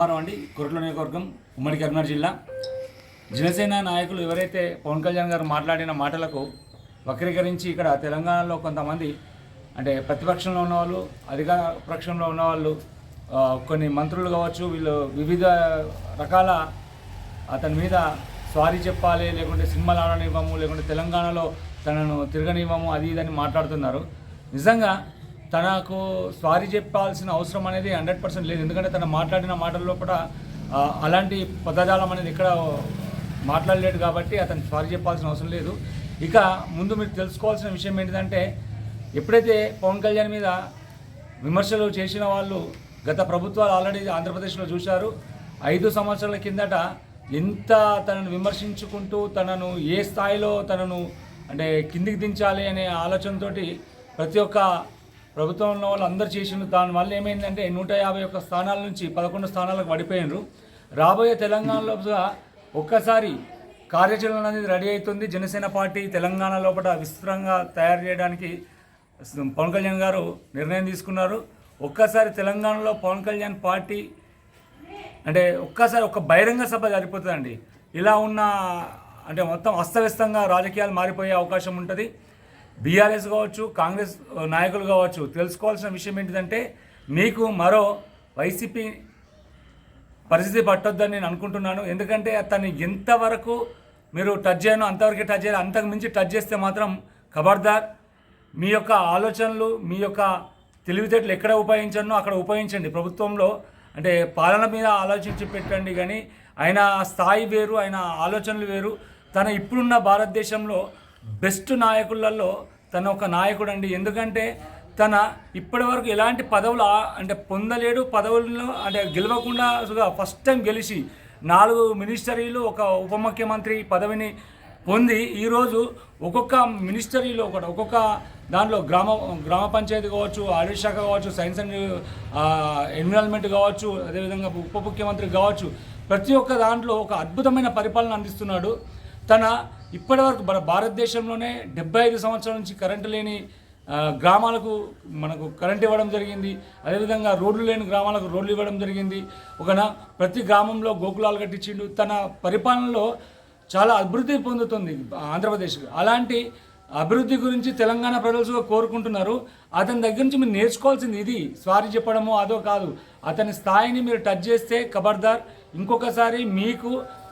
వారం అండి. కొరట్ల నియోజకవర్గం ఉమ్మడి కరీంనగర్ జిల్లా. జనసేన నాయకులు ఎవరైతే పవన్ కళ్యాణ్ గారు మాట్లాడిన మాటలకు వక్రీకరించి ఇక్కడ తెలంగాణలో కొంతమంది అంటే ప్రతిపక్షంలో ఉన్నవాళ్ళు అధికార పక్షంలో ఉన్నవాళ్ళు కొన్ని మంత్రులు కావచ్చు వీళ్ళు వివిధ రకాల అతని మీద సారీ చెప్పాలి లేకుంటే సినిమాలు ఆడనివ్వము లేకుంటే తెలంగాణలో తనను తిరగనివ్వము అది ఇదని మాట్లాడుతున్నారు. నిజంగా తనకు సారీ చెప్పాల్సిన అవసరం అనేది హండ్రెడ్ పర్సెంట్ లేదు. ఎందుకంటే తను మాట్లాడిన మాటల్లో కూడా అలాంటి పదజాలం అనేది ఇక్కడ మాట్లాడలేడు కాబట్టి అతను సారీ చెప్పాల్సిన అవసరం లేదు. ఇక ముందు మీరు తెలుసుకోవాల్సిన విషయం ఏంటిదంటే ఎప్పుడైతే పవన్ కళ్యాణ్ మీద విమర్శలు చేసిన వాళ్ళు గత ప్రభుత్వాలు ఆల్రెడీ ఆంధ్రప్రదేశ్లో చూశారు ఐదు సంవత్సరాల కిందట ఎంత తనను విమర్శించుకుంటూ తనను ఏ స్థాయిలో తనను అంటే కిందికి దించాలి అనే ఆలోచనతోటి ప్రతి ఒక్క ప్రభుత్వంలో వాళ్ళు అందరు చేసిన దానివల్ల ఏమైందంటే నూట యాభై ఒక్క స్థానాల నుంచి పదకొండు స్థానాలకు పడిపోయినారు. రాబోయే తెలంగాణలో కూడా ఒక్కసారి కార్యాచరణ అనేది రెడీ అవుతుంది. జనసేన పార్టీ తెలంగాణ లోపల విస్తృతంగా తయారు చేయడానికి పవన్ కళ్యాణ్ గారు నిర్ణయం తీసుకున్నారు. ఒక్కసారి తెలంగాణలో పవన్ కళ్యాణ్ పార్టీ అంటే ఒక్కసారి ఒక బహిరంగ సభ సరిపోతుందండి ఇలా ఉన్న అంటే మొత్తం అస్తవ్యస్తంగా రాజకీయాలు మారిపోయే అవకాశం ఉంటుంది. బీఆర్ఎస్ కావచ్చు కాంగ్రెస్ నాయకులు కావచ్చు తెలుసుకోవాల్సిన విషయం ఏంటిదంటే మీకు మరో వైసీపీ పరిస్థితి పట్టొద్దని నేను అనుకుంటున్నాను. ఎందుకంటే అతన్ని ఎంతవరకు మీరు టచ్ చేయను అంతవరకు టచ్ చేయాలి అంతకు మించి టచ్ చేస్తే మాత్రం ఖబర్దార్ మీ యొక్క ఆలోచనలు మీ యొక్క తెలివితేటలు ఎక్కడ ఉపయోగించను అక్కడ ఉపయోగించండి. ప్రభుత్వంలో అంటే పాలన మీద ఆలోచించి పెట్టండి కానీ ఆయన స్థాయి వేరు ఆయన ఆలోచనలు వేరు. తన ఇప్పుడున్న భారతదేశంలో బెస్ట్ నాయకులలో తన ఒక నాయకుడు అండి ఎందుకంటే తన ఇప్పటివరకు ఎలాంటి పదవులు అంటే పొందలేడు. పదవులలో అంటే గెలవకుండా ఫస్ట్ టైం గెలిచి నాలుగు మినిస్టరీలు ఒక ఉప ముఖ్యమంత్రి పదవిని పొంది ఈరోజు ఒక్కొక్క మినిస్టరీలో ఒకటి ఒక్కొక్క దాంట్లో గ్రామ గ్రామ పంచాయతీ కావచ్చు ఆరోగ్య శాఖ కావచ్చు సైన్స్ అండ్ ఎన్విరాన్మెంట్ కావచ్చు అదేవిధంగా ఉప ముఖ్యమంత్రి కావచ్చు. ప్రతి ఒక్క దాంట్లో ఒక అద్భుతమైన పరిపాలన అందిస్తున్నాడు. తన ఇప్పటివరకు మన భారతదేశంలోనే డెబ్బై ఐదు సంవత్సరాల నుంచి కరెంటు లేని గ్రామాలకు మనకు కరెంట్ ఇవ్వడం జరిగింది. అదేవిధంగా రోడ్లు లేని గ్రామాలకు రోడ్లు ఇవ్వడం జరిగింది. ఒకన ప్రతి గ్రామంలో గోకులాలు కట్టించిండు. తన పరిపాలనలో చాలా అభివృద్ధి పొందుతుంది ఆంధ్రప్రదేశ్ అలాంటి అభివృద్ధి గురించి తెలంగాణ ప్రజలు కోరుకుంటున్నారు. అతని దగ్గర నుంచి మీరు నేర్చుకోవాల్సింది ఇది. స్వారీ చెప్పడమో అదో కాదు. అతని స్థాయిని మీరు టచ్ చేస్తే ఖబర్దార్ ఇంకొకసారి మీకు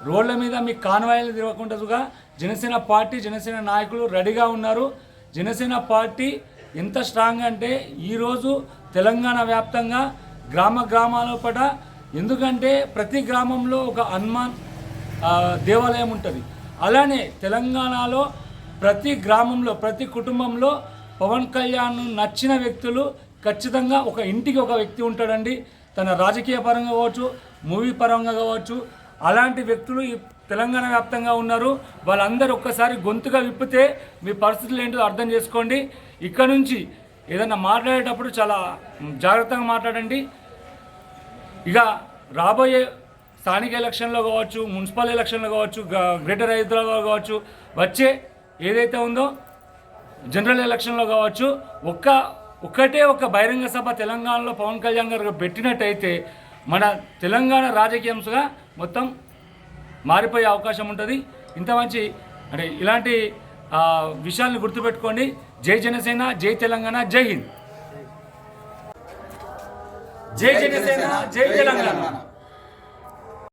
రోడ్ల మీద మీ కాన్వాయిలు తిరగకుండా జనసేన పార్టీ జనసేన నాయకులు రెడీగా ఉన్నారు. జనసేన పార్టీ ఎంత స్ట్రాంగ్ అంటే ఈరోజు తెలంగాణ వ్యాప్తంగా గ్రామ గ్రామాల పట ఎందుకంటే ప్రతి గ్రామంలో ఒక హనుమాన్ దేవాలయం ఉంటుంది. అలానే తెలంగాణలో ప్రతి గ్రామంలో ప్రతి కుటుంబంలో పవన్ కళ్యాణ్ నచ్చిన వ్యక్తులు ఖచ్చితంగా ఒక ఇంటికి ఒక వ్యక్తి ఉంటాడండి. తన రాజకీయ పరంగా కావచ్చు మూవీ పరంగా కావచ్చు అలాంటి వ్యక్తులు ఈ తెలంగాణ వ్యాప్తంగా ఉన్నారు. వాళ్ళందరూ ఒక్కసారి గొంతుగా విప్పితే మీ పరిస్థితులు ఏంటో అర్థం చేసుకోండి. ఇక్కడ నుంచి ఏదైనా మాట్లాడేటప్పుడు చాలా జాగ్రత్తగా మాట్లాడండి. ఇక రాబోయే స్థానిక ఎలక్షన్లో కావచ్చు మున్సిపల్ ఎలక్షన్లో కావచ్చు గ్రేటర్ హైదరాబాద్ కావచ్చు వచ్చే ఏదైతే ఉందో జనరల్ ఎలక్షన్లో కావచ్చు ఒక్క ఒక్కటే ఒక బహిరంగ సభ తెలంగాణలో పవన్ కళ్యాణ్ గారు పెట్టినట్టయితే మన తెలంగాణ రాజకీయంగా మొత్తం మారిపోయే అవకాశం ఉంటుంది. ఇంత మంచి అంటే ఇలాంటి విషయాలను విషయాల్ని గుర్తుపెట్టుకోండి. జై జనసేన జై తెలంగాణ జై హింద్. జై జనసేన జై తెలంగాణ.